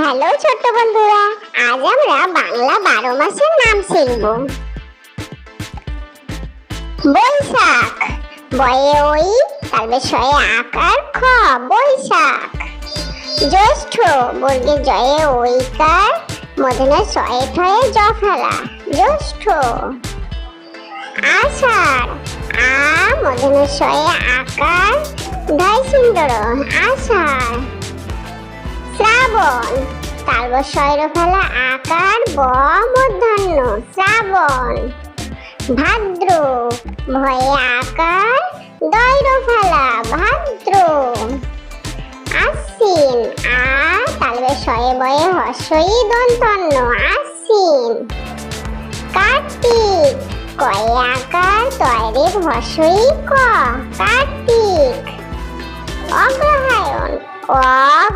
Hello ছোট্ট বন্ধুরা, আজ আমরা বাংলা বারো মাসের নাম শিখব। বৈশাখ, বয়ে ওই তারপরে শয়ে আকার খ, বৈশাখ। জ্যৈষ্ঠ, বর্গে জয়ে ওইকার মধুনে শয়ে ঠয়ে জ ফেলা জ্যৈষ্ঠ। আষাঢ়, আ মধুনে শয়ে আকার ঢাই সুন্দর, আষাঢ়। শ্রাবণ। শৈর ফেলা আকার ব মূর্ধন্য শ্রাবণ। ভাদ্র, ভয়ে আকার দৈর ফেলা ভাদ্র। আশ্বিন, আ তালবে শয়ে বয়ে হর্ষই দন্তন্য, আশ্বিন। কার্তিক, কয়ে আকার তৈরি হর্ষই ক, কার্তিক। অগ্রহায়ণ, অ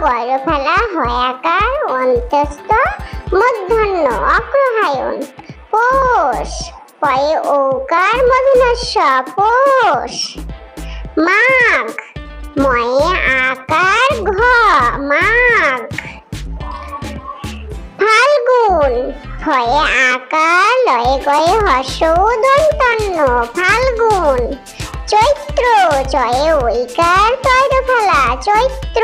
গয়র ফেলা হয়াকার, অন্তস্থ মূর্ধন্য অগ্রহায়ণ। পৌষ, পয়ে ওকার মধুনস্য পোষ। মাঘ, ময়ে আকার, ঘ, মাঘ। ফাল্গুন ফয়ে আকার, লয়ে গয়ে হর্ষ ফাল্গুন। চৈত্র, চয়ে ঐকার তৈর ফেলা চৈত্র।